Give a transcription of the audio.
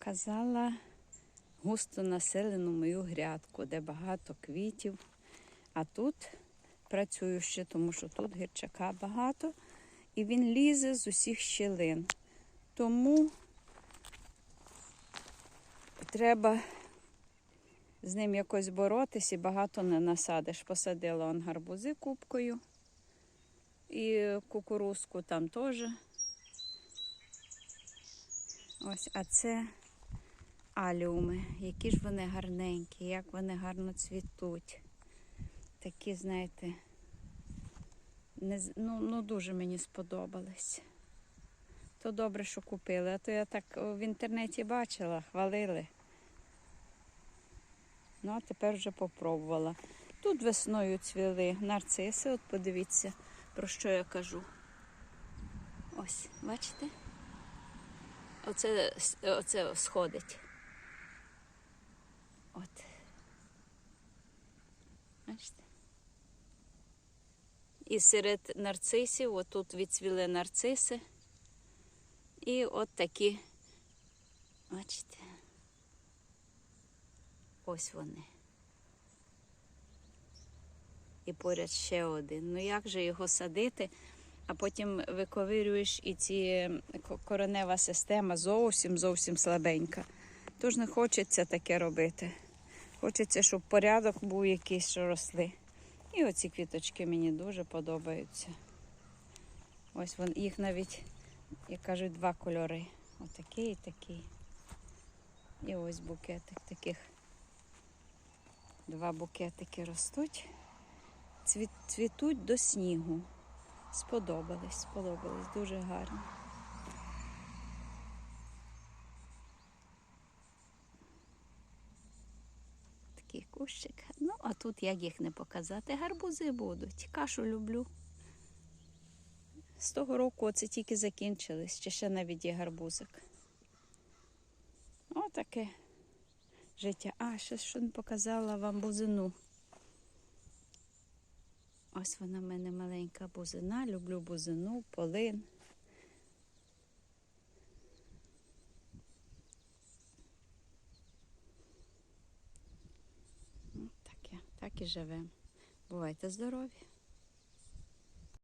показала густо населену мою грядку, де багато квітів. А тут працюю ще, тому що тут гірчака багато, і він лізе з усіх щілин. Тому треба з ним якось боротись і багато не насадиш. Посадила он гарбузи кубкою і кукурузку там теж. Ось, а це аліуми. Які ж вони гарненькі, як вони гарно цвітуть. Такі, знаєте, не, ну, ну дуже мені сподобались. То добре, що купили, а то я так в інтернеті бачила, хвалили. Ну, а тепер вже попробувала. Тут весною цвіли нарциси, от подивіться, про що я кажу. Ось, бачите? Оце, оце сходить. От. Бачите? І серед нарцисів, отут відцвіли нарциси. І от такі, бачите, ось вони. І поряд ще один. Ну як же його садити? А потім виковирюєш і ці ко- коренева система зовсім зовсім слабенька. Тож не хочеться таке робити. Хочеться, щоб порядок був якийсь, що росли. І оці квіточки мені дуже подобаються. Ось вон, їх навіть, як кажуть, два кольори. Отакий і такий. І ось букетик таких. Два букетики ростуть. Цвітуть до снігу. Сподобались, сподобались, дуже гарно. Такий кущик. Ну, а тут як їх не показати, гарбузи будуть. Кашу люблю. З того року оце тільки закінчились, чи ще навіть є гарбузик. Отаке життя. А, ще що не показала вам бузину. Ось вона в мене маленька бузина. Люблю бузину, полин. Ну, таке, так і живемо. Бувайте здорові!